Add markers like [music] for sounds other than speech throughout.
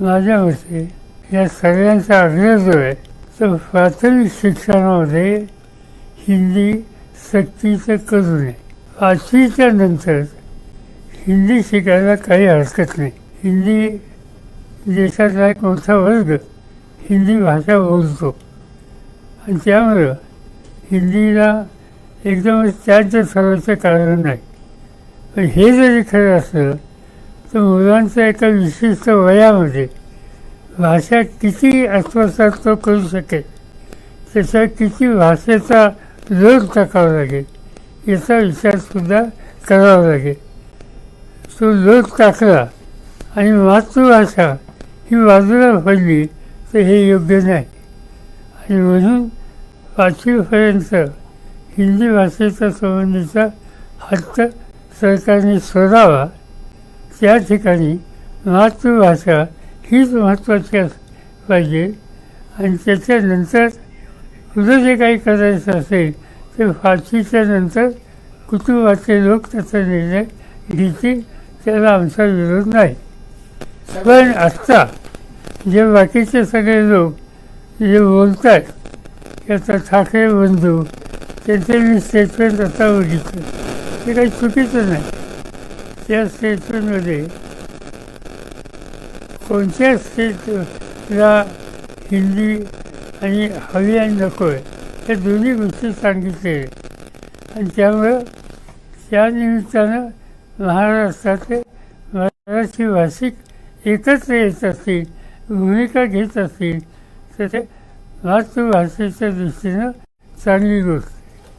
माझ्या मते या सगळ्यांचा आग्रह जो आहे. तो प्राथमिक शिक्षणामध्ये हिंदी सक्तीचं करू नये. पाचवीच्या नंतर हिंदी शिकायला काही हरकत नाही. हिंदी देशातला एक मोठा वर्ग हिंदी भाषा बोलतो. आणि त्यामुळं हिंदीला एकदमच त्याच ठरवायचं कारण नाही. पण हे जरी खरं असलं तर मुलांचा एका विशिष्ट वयामध्ये भाषा किती आत्मसात तो करू शकेल? त्याचा किती भाषेचा लोट टाकावा लागेल? याचा विचारसुद्धा करावा लागेल. तो लोट टाकला आणि मातृभाषा ही बाजूला पडली तर हे योग्य नाही. आणि म्हणून पाचवीपर्यंत हिंदी भाषेचा संबंधीचा हक्क सरकारने सोडावा त्या ठिकाणी मातृभाषा हीच महत्त्वाची अस पाहिजे. आणि त्याच्यानंतर पुढं जे काही करायचं असेल ते फारशीच्या नंतर कुटुंबाचे लोक त्याचा निर्णय घेतील त्याला आमचा विरोध नाही. पण आत्ता जे बाकीचे सगळे लोक जे बोलतात त्याचा ठाकरे बंधू त्यांचे मी स्टेटमेंट आता बघितलं. ते काही चुकीचं नाही. त्या स्टेटमेंटमध्ये कोणत्या स्टेटला हिंदी आणि हवी आणि नको आहे या दोन्ही गोष्टी सांगितले. आणि त्यामुळं त्यानिमित्तानं महाराष्ट्रातले मराठी भाषिक एकत्र येत असतील भूमिका घेत असतील तर ते मातृभाषेच्या दृष्टीनं चांगली गोष्ट.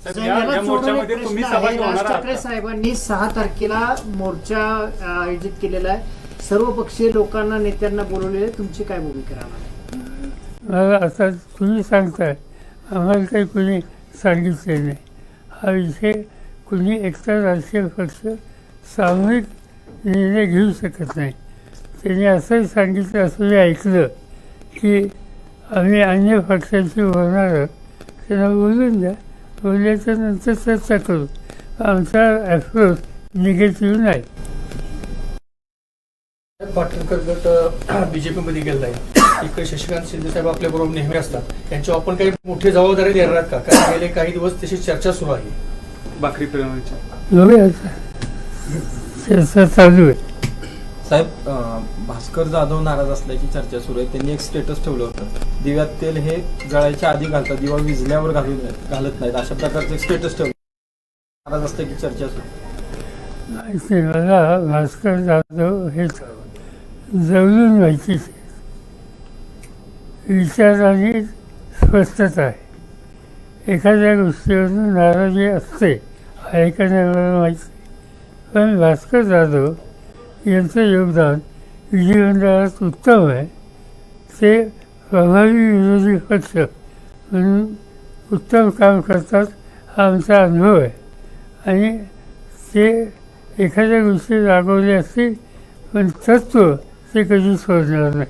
या- या मोर्चामध्ये तुम्ही. सहभागी ठाकरे साहेबांनी सहा तारखेला मोर्चा अ, आयोजित केलेला आहे. सर्व पक्षीय लोकांना नेत्यांना बोलवलेले तुमची काय भूमिका राहणार? मला आता तुम्ही सांगताय? आम्हाला काही कुणी सांगितले नाही. हा विषय कुणी एकटा राजकीय पक्ष सामूहिक निर्णय घेऊ शकत नाही. त्यांनी असंही सांगितलं असं मी ऐकलं की आम्ही अन्य पक्षांशी बोलणार आहोत. त्यांना बोलून द्या. बोलल्याच्या नंतर चर्चा करू. आमचा अप्रोच निगेटिव्ह नाही. पाटणकर गट [coughs] बीजेपीमध्ये गेलेला आहे इकडे शशिकांत शिंदे साहेब आपल्या बरोबर नेहमी असतात. त्यांच्यावर आपण काही मोठी जबाबदारी देणार का? कारण गेले काही दिवस तशी चर्चा सुरू आहे. भाकरी फिरवण्याची. चर्चा चालू आहे. साहेब भास्कर जाधव नाराज असल्याची चर्चा सुरू आहे. त्यांनी एक स्टेटस ठेवलं होतं. दिव्यात तेल हे जळायच्या आधी घालतात दिवा विजल्यावर घालून घालत नाहीत. अशा प्रकारचं एक स्टेटस ठेवलं. नाराज असल्याची चर्चा सुरू नाही मला भास्कर जाधव हे जवळून माहिती विचाराने स्पष्टता आहे. एखाद्या गोष्टीवरून नाराजी असते ऐकण्यावर माहिती. पण भास्कर जाधव यांचं योगदान विधिमंडळात उत्तम आहे. ते प्रभावी विरोधी पक्ष म्हणून उत्तम काम करतात हा आमचा अनुभव आहे. आणि ते एखाद्या गोष्टी राबवले असतील पण तत्व ते कधी सोडणार नाही.